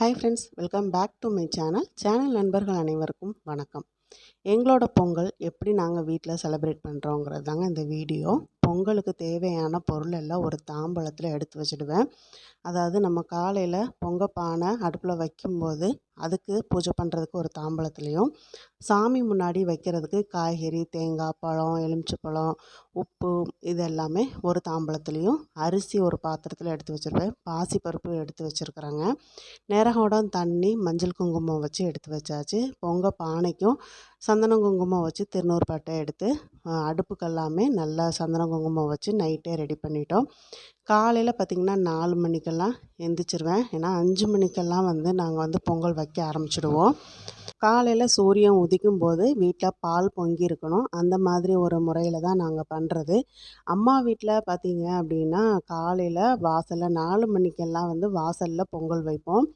Hi friends welcome back to my channel channel நண்பர்கள் அனைவருக்கும் வணக்கம். எங்களோட பொங்கல் எப்படி நாங்கள் வீட்டில் செலிப்ரேட் பண்ணுறோங்கிறது தாங்க இந்த வீடியோ பொங்கலுக்கு தேவையான பொருள் எல்லாம் ஒரு தாம்பழத்தில் எடுத்து வச்சுடுவேன். அதாவது நம்ம காலையில் பொங்க பானை அடுப்பில் வைக்கும்போது அதுக்கு பூஜை பண்ணுறதுக்கு ஒரு தாம்பழத்துலேயும் சாமி முன்னாடி வைக்கிறதுக்கு காய்கறி தேங்காய் பழம் எலுமிச்சைப்பழம் உப்பு இது எல்லாமே ஒரு தாம்பழத்துலேயும் அரிசி ஒரு பாத்திரத்தில் எடுத்து வச்சுருப்பேன். பாசிப்பருப்பு எடுத்து வச்சுருக்குறேங்க. நேரகோடம் தண்ணி மஞ்சள் குங்குமம் வச்சு எடுத்து வச்சாச்சு. பொங்க பானைக்கும் சந்தனம் குங்குமம் வச்சு திருநூறு பட்டை எடுத்து அடுப்புக்கெல்லாமே நல்லா சந்தனம் குங்குமம் குங்குமம் வச்சு நைட்டே ரெடி பண்ணிட்டோம். காலையில் பார்த்திங்கன்னா நாலு மணிக்கெல்லாம் எந்திரிச்சிருவேன். ஏன்னா அஞ்சு மணிக்கெல்லாம் வந்து நாங்கள் வந்து பொங்கல் வைக்க ஆரம்பிச்சிடுவோம். காலையில் சூரியன் உதிக்கும் போது வீட்டில் பால் பொங்கி இருக்கணும். அந்த மாதிரி ஒரு முறையில் தான் நாங்கள் பண்ணுறது அம்மா வீட்டில் பார்த்திங்க அப்படின்னா காலையில் வாசலில் நாலு மணிக்கெல்லாம் வந்து வாசலில் பொங்கல் வைப்போம்.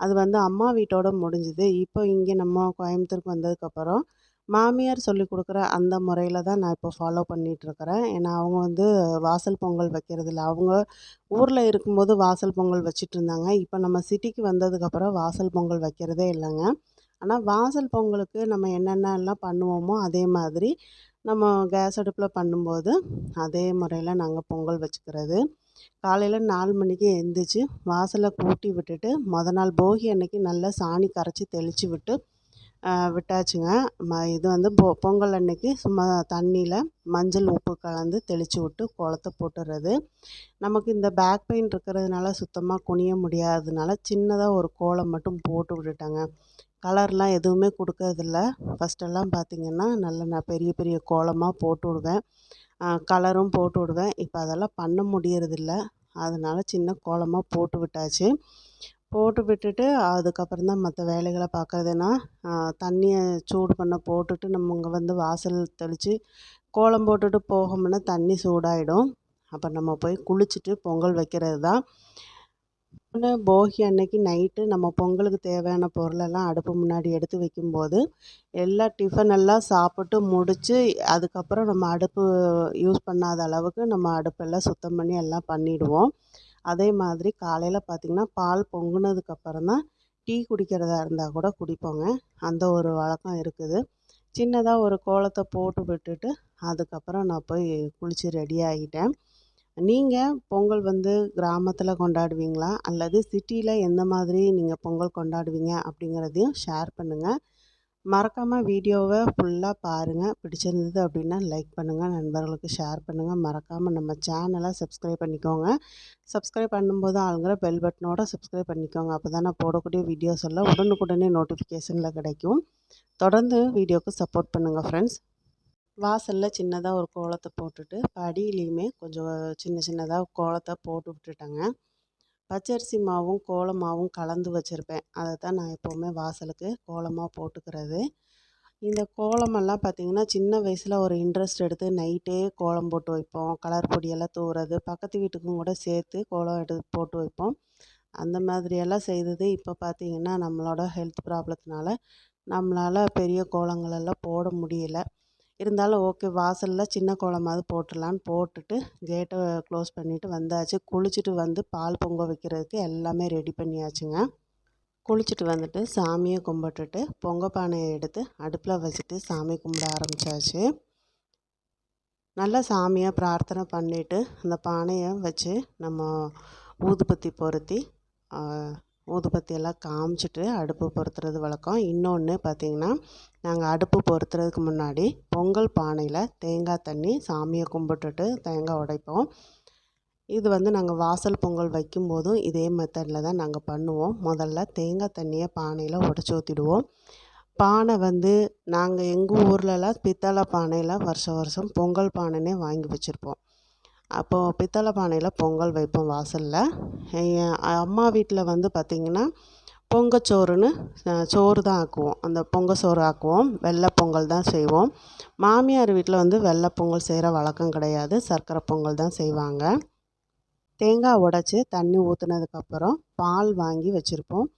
அது வந்து அம்மா வீட்டோட முடிஞ்சுது. இப்போ இங்கே நம்ம கோயம்புத்தூருக்கு வந்ததுக்கப்புறம் மாமியார் சொல்லி கொடுக்குற அந்த முறையில் தான் நான் இப்போ ஃபாலோ பண்ணிகிட்ருக்கிறேன் ஏன்னா அவங்க வந்து வாசல் பொங்கல் வைக்கிறதில்ல அவங்க ஊரில் இருக்கும்போது வாசல் பொங்கல் வச்சிட்டு இருந்தாங்க இப்போ நம்ம சிட்டிக்கு வந்ததுக்கப்புறம் வாசல் பொங்கல் வைக்கிறதே இல்லைங்க. ஆனால் வாசல் பொங்கலுக்கு நம்ம என்னென்னலாம் பண்ணுவோமோ அதே மாதிரி நம்ம கேஸ் அடுப்பில் பண்ணும்போது அதே முறையில் நாங்கள் பொங்கல் வச்சுக்கிறது. காலையில் நாலு மணிக்கு எழுந்திரிச்சு வாசலை கூட்டி விட்டுட்டு மொதல் நாள் போகி அன்னைக்கு நல்லா சாணி கரைச்சி தெளித்து விட்டு விட்டாச்சுங்க. ம இது வந்து பொ பொங்கல் அன்னைக்கு சும்மா தண்ணியில் மஞ்சள் உப்பு கலந்து தெளித்து விட்டு கோலத்தை போட்டுறது. நமக்கு இந்த பேக் பெயின் இருக்கிறதுனால சுத்தமாக குனிய முடியாததுனால சின்னதாக ஒரு கோலம் மட்டும் போட்டு விட்டுட்டேங்க. கலர்லாம் எதுவுமே கொடுக்கறதில்ல. ஃபஸ்ட்டெல்லாம் பார்த்திங்கன்னா நல்ல நான் பெரிய பெரிய கோலமாக போட்டு விடுவேன். கலரும் போட்டு விடுவேன். இப்போ அதெல்லாம் பண்ண முடியறதில்ல. அதனால் சின்ன கோலமாக போட்டு விட்டாச்சு. போட்டு விட்டுட்டு அதுக்கப்புறம் தான் மற்ற வேலைகளை பார்க்கறதுனா தண்ணியை சூடு பண்ண போட்டுட்டு நம்ம இங்கே வந்து வாசல் தெளித்து கோலம் போட்டுட்டு போகமுன்னா தண்ணி சூடாயிடும். அப்போ நம்ம போய் குளிச்சுட்டு பொங்கல் வைக்கிறது தான். ஒன்று போகி அன்னைக்கு நைட்டு நம்ம பொங்கலுக்கு தேவையான பொருளெல்லாம் அடுப்பு முன்னாடி எடுத்து வைக்கும்போது எல்லா டிஃபன் எல்லாம் சாப்பிட்டு முடித்து அதுக்கப்புறம் நம்ம அடுப்பு யூஸ் பண்ணாத அளவுக்கு நம்ம அடுப்பெல்லாம் சுத்தம் பண்ணி எல்லாம் பண்ணிவிடுவோம் அதே மாதிரி காலையில் பார்த்திங்கன்னா பால் பொங்குனதுக்கப்புறம் தான் டீ குடிக்கிறதா இருந்தால் கூட குடிப்போங்க. அந்த ஒரு வழக்கம் இருக்குது. சின்னதாக ஒரு கோலத்தை போட்டு விட்டுட்டு அதுக்கப்புறம் நான் போய் குளித்து ரெடி ஆகிட்டேன். நீங்கள் பொங்கல் வந்து கிராமத்தில் கொண்டாடுவீங்களா? அல்லது சிட்டியில் எந்த மாதிரி நீங்கள் பொங்கல் கொண்டாடுவீங்க? அப்படிங்கிறதையும் ஷேர் பண்ணுங்கள் மறக்காமல் வீடியோவை ஃபுல்லாக பாருங்கள் பிடிச்சிருந்தது அப்படின்னா லைக் பண்ணுங்கள் நண்பர்களுக்கு ஷேர் பண்ணுங்கள் மறக்காமல் நம்ம சேனலை சப்ஸ்கிரைப் பண்ணிக்கோங்க. சப்ஸ்கிரைப் பண்ணும்போது ஆளுங்கிற பெல் பட்டனோட சப்ஸ்கிரைப் பண்ணிக்கோங்க. அப்போ தான் நான் போடக்கூடிய வீடியோஸ் எல்லாம் உடனுக்குடனே நோட்டிஃபிகேஷனில் கிடைக்கும். தொடர்ந்து வீடியோவுக்கு சப்போர்ட் பண்ணுங்கள் ஃப்ரெண்ட்ஸ் வாசலில் சின்னதாக ஒரு கோலத்தை போட்டுட்டு படியிலையுமே கொஞ்சம் சின்ன சின்னதாக கோலத்தை போட்டு விட்டுட்டேங்க. பச்சரிசி மாவும் கோலமாவும் கலந்து வச்சுருப்பேன். அதை தான் நான் எப்போவுமே வாசலுக்கு கோலமாக போட்டுக்கிறது. இந்த கோலமெல்லாம் பார்த்திங்கன்னா சின்ன வயசில் ஒரு இன்ட்ரெஸ்ட் எடுத்து நைட்டே கோலம் போட்டு வைப்போம். கலர் பொடியெல்லாம் தூவுறது பக்கத்து வீட்டுக்கும் கூட சேர்த்து கோலம் எடுத்து போட்டு வைப்போம். அந்த மாதிரியெல்லாம் செய்தது இப்போ பார்த்திங்கன்னா நம்மளோட ஹெல்த் ப்ராப்ளத்தினால நம்மளால் பெரிய கோலங்களெல்லாம் போட முடியல. இருந்தாலும் ஓகே வாசலில் சின்ன கோலமாவது போட்டுடலான்னு போட்டுட்டு கேட்டை க்ளோஸ் பண்ணிவிட்டு வந்தாச்சு. குளிச்சுட்டு வந்து பால் பொங்க வைக்கிறதுக்கு எல்லாமே ரெடி பண்ணியாச்சுங்க. குளிச்சுட்டு வந்துட்டு சாமியை கும்பிட்டுட்டு பொங்க பானையை எடுத்து அடுப்பில் வச்சுட்டு சாமி கும்பிட ஆரம்பித்தாச்சு நல்லா சாமியை பிரார்த்தனை பண்ணிவிட்டு அந்த பானையை வச்சு நம்ம ஊதுபத்தி பொருத்தி ஊதுபத்தியெல்லாம் காமிச்சிட்டு அடுப்பு பொருத்துறது வழக்கம். இன்னொன்று பார்த்திங்கன்னா நாங்கள் அடுப்பு பொறுத்துறதுக்கு முன்னாடி பொங்கல் பானையில் தேங்காய் தண்ணி சாமியை கும்பிட்டுட்டு தேங்காய் உடைப்போம். இது வந்து நாங்கள் வாசல் பொங்கல் வைக்கும்போதும் இதே மெத்தடில் தான் நாங்கள் பண்ணுவோம். முதல்ல தேங்காய் தண்ணியை பானையில் உடச்சி ஊற்றிடுவோம் பானை வந்து நாங்கள் எங்கள் ஊர்லலாம் பித்தளை பானையில் வருஷம் வருஷம் பொங்கல் பானைனே வாங்கி வச்சுருப்போம். அப்போது பித்தளை பானையில் பொங்கல் வைப்போம் வாசலில். என் அம்மா வீட்டில் வந்து பார்த்திங்கன்னா பொங்கச்சோறுன்னு சோறு தான் ஆக்குவோம். அந்த பொங்க சோறு ஆக்குவோம். வெள்ளை பொங்கல் தான் செய்வோம். மாமியார் வீட்டில் வந்து வெள்ளை பொங்கல் செய்கிற வழக்கம் கிடையாது. சர்க்கரை பொங்கல் தான் செய்வாங்க. தேங்காய் உடச்சி தண்ணி ஊற்றுனதுக்கப்புறம் பால் வாங்கி வச்சுருப்போம்.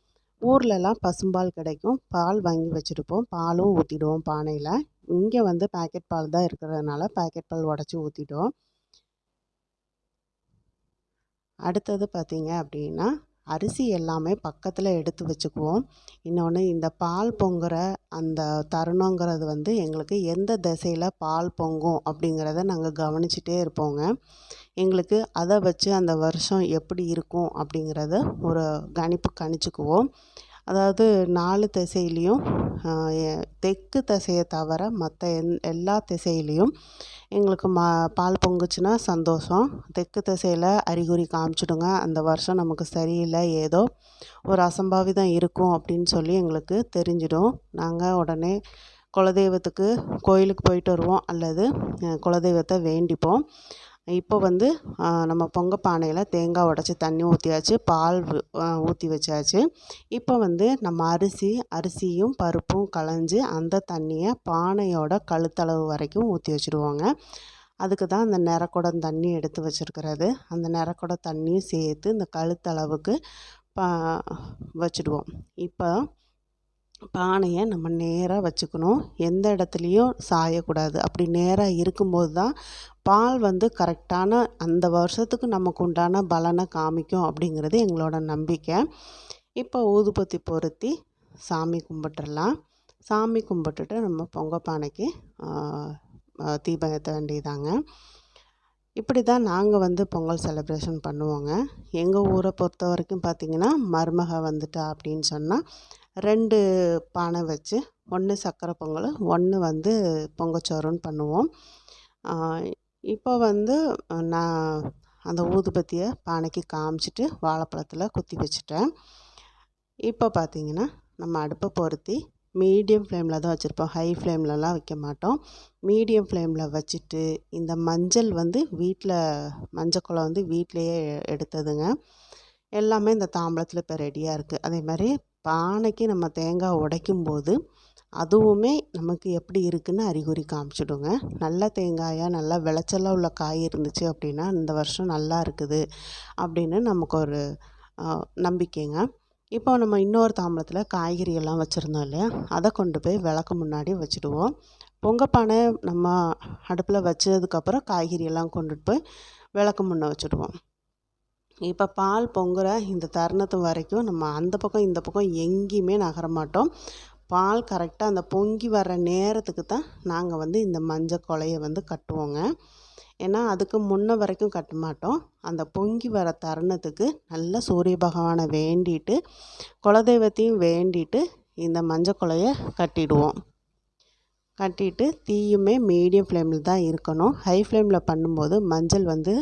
ஊர்லலாம் பசும்பால் கிடைக்கும். பால் வாங்கி வச்சுருப்போம். பாலும் ஊற்றிடுவோம் பானையில். இங்கே வந்து பாக்கெட் பால் தான் இருக்கிறதுனால பாக்கெட் பால் உடச்சி ஊற்றிட்டோம் அடுத்தது பார்த்திங்க அப்படின்னா அரிசி எல்லாமே பக்கத்தில் எடுத்து வச்சுக்குவோம். இன்னொன்று இந்த பால் பொங்குற அந்த தருணங்கிறது வந்து எங்களுக்கு எந்த திசையில் பால் பொங்கும் அப்படிங்கிறத நாங்கள் கவனிச்சிட்டே இருப்போங்க. எங்களுக்கு அதை வச்சு அந்த வருஷம் எப்படி இருக்கும் அப்படிங்கிறத ஒரு கணிப்பு கணிச்சுக்குவோம். அதாவது நாலு திசையிலையும் தெற்கு திசையை தவிர மற்ற எந் எல்லா திசையிலையும் எங்களுக்கு மா பால் பொங்குச்சுன்னா சந்தோஷம். தெற்கு திசையில் அறிகுறி காமிச்சிடுங்க. அந்த வருஷம் நமக்கு சரியில்லை ஏதோ ஒரு அசம்பாவிதம் இருக்கும் அப்படின்னு சொல்லி எங்களுக்கு தெரிஞ்சிடும். நாங்கள் உடனே குலதெய்வத்துக்கு கோயிலுக்கு போயிட்டு வருவோம் அல்லது குலதெய்வத்தை வேண்டிப்போம். இப்போ வந்து நம்ம பொங்க பானையில் தேங்காய் உடச்சி தண்ணி ஊற்றியாச்சு பால் ஊற்றி வச்சாச்சு. இப்போ வந்து நம்ம அரிசி அரிசியும் பருப்பும் களைஞ்சி அந்த தண்ணியை பானையோட கழுத்தளவு வரைக்கும் ஊற்றி வச்சுருவோங்க. அதுக்கு தான் அந்த நிறக்குடம் தண்ணி எடுத்து வச்சுருக்கிறது. அந்த நிறக்குடம் தண்ணியும் சேர்த்து இந்த கழுத்தளவுக்கு பா வச்சுடுவோம். இப்போ பானையை நம்ம நேராக வச்சுக்கணும். எந்த இடத்துலையும் சாயக்கூடாது. அப்படி நேராக இருக்கும்போது தான் பால் வந்து கரெக்டான அந்த வருஷத்துக்கு நமக்கு உண்டான பலனை காமிக்கும் அப்படிங்கிறது எங்களோட நம்பிக்கை. இப்போ ஊதுபத்தி பொருத்தி சாமி கும்பிட்டுடலாம். சாமி கும்பிட்டுட்டு நம்ம பொங்க பானைக்கு தீபம் ஏற்ற வேண்டியதாங்க. இப்படி தான் நாங்கள் வந்து பொங்கல் செலிப்ரேஷன் பண்ணுவோங்க. எங்கள் ஊரை பொறுத்த வரைக்கும் பார்த்திங்கன்னா மருமக வந்துட்டா அப்படின்னு சொன்னால் ரெண்டு பானை வச்சு ஒன்று சக்கரை பொங்கல் ஒன்று வந்து பொங்கச்சோறுன்னு பண்ணுவோம். இப்போ வந்து நான் அந்த ஊதுபத்தியை பானைக்கு காமிச்சிட்டு வாழைப்பழத்தில் குத்தி வச்சுட்டேன். இப்போ பார்த்திங்கன்னா நம்ம அடுப்பை பொருத்தி மீடியம் ஃப்ளேமில் தான் வச்சுருப்போம். ஹை ஃப்ளேம்லலாம் வைக்க மாட்டோம். மீடியம் ஃப்ளேமில் வச்சுட்டு இந்த மஞ்சள் வந்து வீட்டில் மஞ்சள் குளம் வந்து வீட்டிலையே எடுத்ததுங்க. எல்லாமே இந்த தாம்பளத்தில் இப்போ ரெடியாக இருக்குது அதே மாதிரி பானைக்கு நம்ம தேங்காய் உடைக்கும் போது அதுவுமே நமக்கு எப்படி இருக்குதுன்னு அறிகுறி காமிச்சிடுங்க. நல்ல தேங்காயாக நல்லா விளைச்சலாக உள்ள காய் இருந்துச்சு அப்படின்னா இந்த வருஷம் நல்லா இருக்குது அப்படின்னு நமக்கு ஒரு நம்பிக்கைங்க. இப்போ நம்ம இன்னொரு தாம்பளத்தில் காய்கறி எல்லாம் வச்சுருந்தோம் இல்லையா? அதை கொண்டு போய் விளக்கு முன்னாடி வச்சுடுவோம். பொங்கப்பானை நம்ம அடுப்பில் வச்சதுக்கப்புறம் காய்கறி எல்லாம் கொண்டுட்டு போய் விளக்கு முன்னே வச்சுடுவோம். இப்போ பால் பொங்குற இந்த தருணத்து வரைக்கும் நம்ம அந்த பக்கம் இந்த பக்கம் எங்கேயுமே நகர மாட்டோம். பால் கரெக்டாக அந்த பொங்கி வர்ற நேரத்துக்கு தான் நாங்கள் வந்து இந்த மஞ்சள் கொலையை வந்து கட்டுவோங்க. ஏன்னா அதுக்கு முன்ன வரைக்கும் கட்ட மாட்டோம். அந்த பொங்கி வர தருணத்துக்கு நல்ல சூரிய பகவானை வேண்டிட்டு குலதெய்வத்தையும் வேண்டிட்டு இந்த மஞ்சள் கொலையை கட்டிடுவோம். கட்டிட்டு தீயுமே மீடியம் ஃப்ளேமில் தான் இருக்கணும். ஹை ஃப்ளேமில் பண்ணும்போது மஞ்சள் வந்து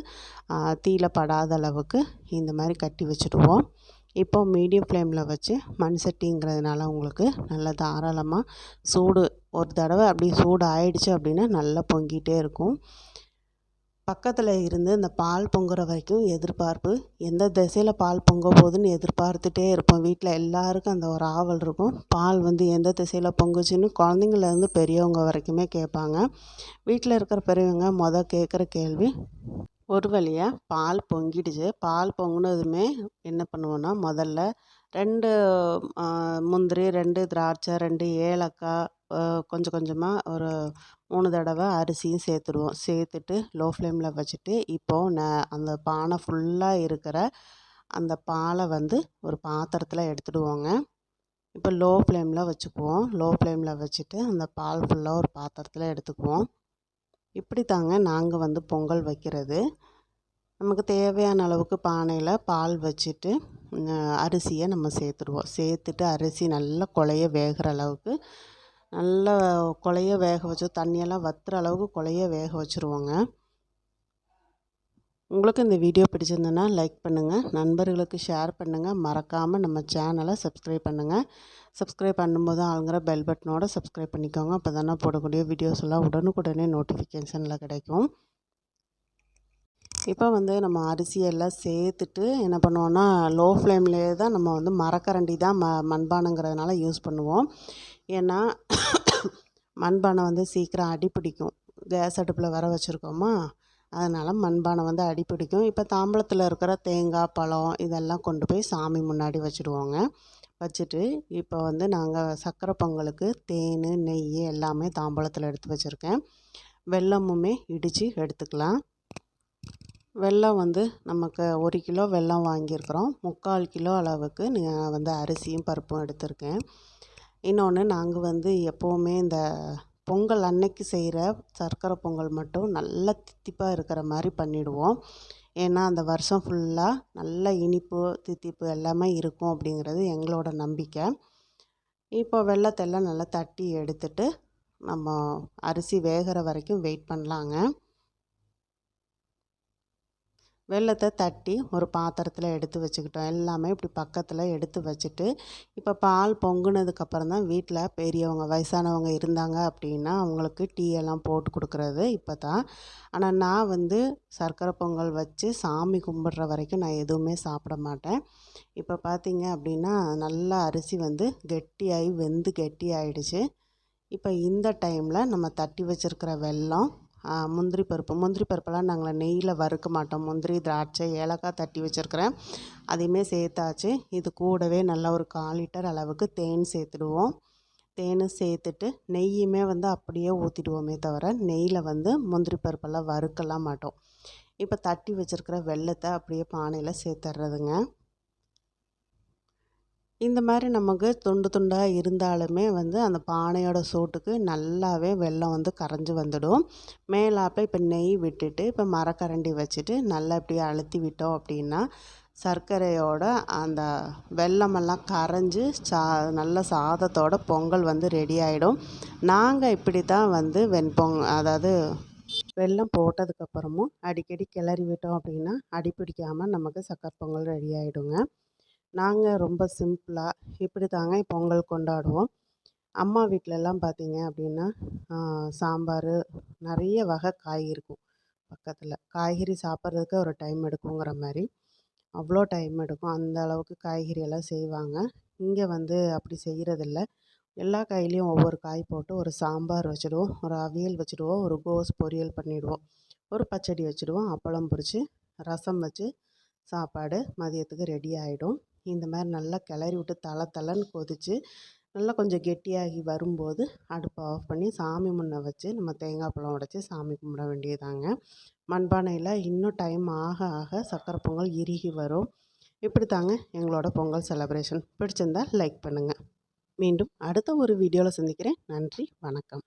தீயில் படாத அளவுக்கு இந்த மாதிரி கட்டி வச்சுடுவோம். இப்போ மீடியம் ஃப்ளேமில் வச்சு மண் சட்டிங்கிறதுனால உங்களுக்கு நல்லா தாராளமாக சூடு ஒரு தடவை அப்படி சூடு ஆயிடுச்சு அப்படின்னா நல்லா பொங்கிட்டே இருக்கும். பக்கத்தில் இருந்து இந்த பால் பொங்குற வரைக்கும் எதிர்பார்ப்பு எந்த திசையில் பால் பொங்க போகுதுன்னு எதிர்பார்த்துட்டே இருப்போம். வீட்டில் எல்லாருக்கும் அந்த ஒரு ஆவல் இருக்கும். பால் வந்து எந்த திசையில் பொங்குச்சுன்னு குழந்தைங்கள்லேருந்து பெரியவங்க வரைக்குமே கேட்பாங்க. வீட்டில் இருக்கிற பெரியவங்க மொதல் கேட்குற கேள்வி ஒரு வழியாக பால் பொங்கிடுச்சு. பால் பொங்கினதுமே என்ன பண்ணுவோன்னா முதல்ல ரெண்டு முந்திரி ரெண்டு திராட்சை ரெண்டு ஏலக்காய் கொஞ்சம் கொஞ்சமாக ஒரு மூணு தடவை அரிசியும் சேர்த்துடுவோம். சேர்த்துட்டு லோ ஃப்ளேமில் வச்சுட்டு இப்போது ந அந்த பானை ஃபுல்லாக இருக்கிற அந்த பாலை வந்து ஒரு பாத்திரத்தில் எடுத்துடுவோங்க. இப்போ லோ ஃப்ளேமில் வச்சுக்குவோம். லோ ஃப்ளேமில் வச்சுட்டு அந்த பால் ஃபுல்லாக ஒரு பாத்திரத்தில் எடுத்துக்குவோம். இப்படி தாங்க நாங்கள் வந்து பொங்கல் வைக்கிறது. நமக்கு தேவையான அளவுக்கு பானையில் பால் வச்சுட்டு அரிசியை நம்ம சேர்த்துடுவோம். சேர்த்துட்டு அரிசி நல்லா குழைய வேகிற அளவுக்கு நல்லா குழைய வேக வச்சு தண்ணியெல்லாம் வற்றுற அளவுக்கு குழைய வேக வச்சுருவோங்க. உங்களுக்கு இந்த வீடியோ பிடிச்சிருந்ததுன்னா லைக் பண்ணுங்கள் நண்பர்களுக்கு ஷேர் பண்ணுங்கள் மறக்காமல் நம்ம சேனலை சப்ஸ்கிரைப் பண்ணுங்கள் சப்ஸ்கிரைப் பண்ணும்போது ஆளுங்கிற பெல் பட்டனோட சப்ஸ்கிரைப் பண்ணிக்கோங்க. அப்போ தானே போடக்கூடிய வீடியோஸ் எல்லாம் உடனுக்குடனே நோட்டிஃபிகேஷனில் கிடைக்கும். இப்போ வந்து நம்ம அரிசியெல்லாம் சேர்த்துட்டு என்ன பண்ணுவோன்னா லோ ஃப்ளேம்லேயே தான் நம்ம வந்து மரக்கரண்டி தான் ம மண்பானைங்கிறதுனால யூஸ் பண்ணுவோம். ஏன்னா மண்பானை வந்து சீக்கிரம் அடி பிடிக்கும் கேஸ் அடுப்பில் வர வச்சுருக்கோமா? அதனால் மண்பானை வந்து அடிப்பிடிக்கும் இப்போ தாம்பளத்தில் இருக்கிற தேங்காய் பழம் இதெல்லாம் கொண்டு போய் சாமி முன்னாடி வச்சுடுவோங்க. வச்சுட்டு இப்போ வந்து நாங்கள் சக்கரை பொங்கலுக்கு தேன் நெய் எல்லாமே தாம்பளத்தில் எடுத்து வச்சுருக்கேன். வெல்லமுமே இடித்து எடுத்துக்கலாம். வெல்லம் வந்து நமக்கு ஒரு கிலோ வெல்லம் வாங்கியிருக்கிறோம். முக்கால் கிலோ அளவுக்கு நான் வந்து அரிசியும் பருப்பும் எடுத்திருக்கேன். இன்னொன்று நாங்கள் வந்து எப்போவுமே இந்த பொங்கல் அன்னைக்கு செய்கிற சர்க்கரை பொங்கல் மட்டும் நல்லா தித்திப்பாக இருக்கிற மாதிரி பண்ணிவிடுவோம் ஏன்னா அந்த வருஷம் ஃபுல்லாக நல்ல இனிப்பு தித்திப்பு எல்லாமே இருக்கும் அப்படிங்கிறது எங்களோட நம்பிக்கை. இப்போ வெள்ளத்தெல்லாம் நல்லா தட்டி எடுத்துட்டு நம்ம அரிசி வேகிற வரைக்கும் வெயிட் பண்ணலாங்க. வெள்ளத்தை தட்டி ஒரு பாத்திரத்தில் எடுத்து வச்சுக்கிட்டோம். எல்லாமே இப்படி பக்கத்தில் எடுத்து வச்சுட்டு இப்போ பால் பொங்குனதுக்கப்புறம் தான் வீட்டில் பெரியவங்க வயசானவங்க இருந்தாங்க அப்படின்னா அவங்களுக்கு டீ எல்லாம் போட்டு கொடுக்குறது இப்போ தான் ஆனால் நான் வந்து சர்க்கரை பொங்கல் வச்சு சாமி கும்பிட்ற வரைக்கும் நான் எதுவுமே சாப்பிட மாட்டேன். இப்போ பார்த்தீங்க அப்படின்னா நல்லா அரிசி வந்து கெட்டியாகி வெந்து கெட்டி ஆயிடுச்சு இப்போ இந்த டைமில் நம்ம தட்டி வச்சுருக்கிற வெல்லம் முந்திரி பருப்பு. முந்திரி பருப்பெல்லாம் நாங்கள் நெய்யில் வறுக்க மாட்டோம். முந்திரி திராட்சை ஏலக்காய் தட்டி வச்சுருக்கிறேன். அதையுமே சேர்த்தாச்சு. இது கூடவே நல்லா ஒரு கால் லிட்டர் அளவுக்கு தேன் சேர்த்துடுவோம். தேன் சேர்த்துட்டு நெய்யுமே வந்து அப்படியே ஊற்றிடுவோமே தவிர நெய்யில் வந்து முந்திரி பருப்பெல்லாம் வறுக்கலாம் மாட்டோம். இப்போ தட்டி வச்சுருக்கிற வெள்ளத்தை அப்படியே பானையில் சேர்த்துட்றதுங்க இந்த மாதிரி நமக்கு துண்டு துண்டாக இருந்தாலுமே வந்து அந்த பானையோட சூட்டுக்கு நல்லாவே வெல்லம் வந்து கரைஞ்சி வந்துடும். மேலாப்பில் இப்போ நெய் விட்டுட்டு இப்போ மரக்கரண்டி வச்சுட்டு நல்லா இப்படி அழுத்தி விட்டோம் அப்படின்னா சர்க்கரையோட அந்த வெல்லமெல்லாம் கரைஞ்சி சா நல்ல சாதத்தோட பொங்கல் வந்து ரெடி ஆகிடும் நாங்கள் இப்படி தான் வந்து வெண்பொங் அதாவது வெல்லம் போட்டதுக்கப்புறமும் அடிக்கடி கிளறி விட்டோம் அப்படின்னா அடி பிடிக்காமல் நமக்கு சக்கரை பொங்கல் ரெடி ஆகிடுங்க நாங்கள் ரொம்ப சிம்பிளாக இப்படி தாங்க பொங்கல் கொண்டாடுவோம்? அம்மா வீட்டிலலாம் பார்த்தீங்க அப்படின்னா சாம்பார் நிறைய வகை காய் இருக்கும் பக்கத்தில். காய்கறி சாப்பிட்றதுக்கு ஒரு டைம் எடுக்குங்கிற மாதிரி. அவ்வளோ டைம் எடுக்கும். அந்த அளவுக்கு காய்கறி எல்லாம் செய்வாங்க. இங்கே வந்து அப்படி செய்கிறதில்ல எல்லா காயிலையும் ஒவ்வொரு காய் போட்டு ஒரு சாம்பார் வச்சுடுவோம் ஒரு அவியல் வச்சுடுவோம் ஒரு கோஸ் பொரியல் பண்ணிவிடுவோம் ஒரு பச்சடி வச்சுடுவோம் அப்பளம் பொரித்து ரசம் வச்சு சாப்பாடு மதியத்துக்கு ரெடி ஆகிடும் இந்த மாதிரி நல்லா கிளறி விட்டு தலை தலைன்னு கொதித்து நல்லா கொஞ்சம் கெட்டியாகி வரும்போது அடுப்பை ஆஃப் பண்ணி சாமி முன்னே வச்சு நம்ம தேங்காய் பழம் உடச்சி சாமி கும்பிட வேண்டியதாங்க. மண்பானையில் இன்னும் டைம் ஆக ஆக சக்கரை பொங்கல் இறுகி வரும். இப்படி தாங்க எங்களோட பொங்கல் செலப்ரேஷன் பிடிச்சிருந்தால் லைக் பண்ணுங்கள் மீண்டும் அடுத்த ஒரு வீடியோவில் சந்திக்கிறேன். நன்றி வணக்கம்.